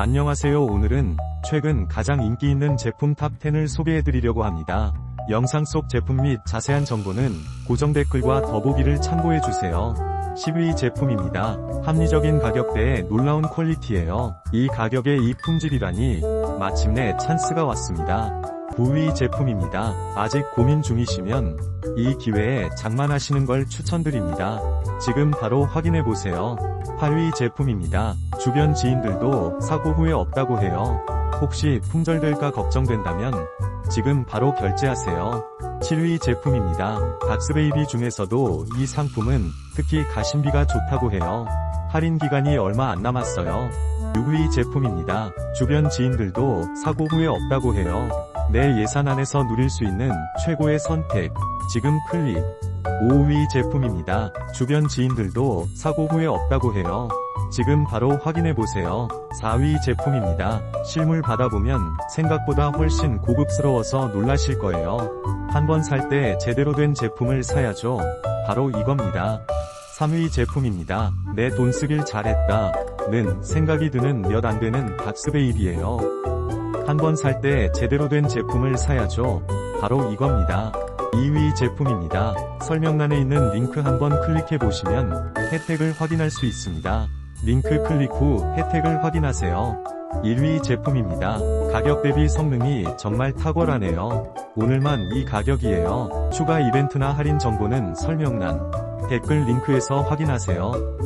안녕하세요 오늘은 최근 가장 인기 있는 제품 탑10을 소개해드리려고 합니다. 영상 속 제품 및 자세한 정보는 고정 댓글과 더보기를 참고해주세요. 10위 제품입니다. 합리적인 가격대에 놀라운 퀄리티예요. 이 가격에 이 품질이라니 마침내 찬스가 왔습니다. 9위 제품입니다. 아직 고민 중이시면 이 기회에 장만하시는 걸 추천드립니다. 지금 바로 확인해보세요. 8위 제품입니다. 주변 지인들도 사고 후에 없다고 해요. 혹시 품절될까 걱정된다면 지금 바로 결제하세요. 7위 제품입니다. 닥스베이비 중에서도 이 상품은 특히 가심비가 좋다고 해요. 할인 기간이 얼마 안 남았어요. 6위 제품입니다. 주변 지인들도 사고 후에 없다고 해요. 내 예산 안에서 누릴 수 있는 최고의 선택. 지금 클릭. 5위 제품입니다. 주변 지인들도 사고 후에 없다고 해요. 지금 바로 확인해보세요. 4위 제품입니다. 실물 받아보면 생각보다 훨씬 고급스러워서 놀라실 거예요. 한 번 살 때 제대로 된 제품을 사야죠. 바로 이겁니다. 3위 제품입니다. 내 돈 쓰길 잘했다. 는 생각이 드는 몇 안 되는 닥스베이비예요. 한 번 살 때 제대로 된 제품을 사야죠. 바로 이겁니다. 2위 제품입니다. 설명란에 있는 링크 한번 클릭해 보시면 혜택을 확인할 수 있습니다. 링크 클릭 후 혜택을 확인하세요. 1위 제품입니다. 가격 대비 성능이 정말 탁월하네요. 오늘만 이 가격이에요. 추가 이벤트나 할인 정보는 설명란, 댓글 링크에서 확인하세요.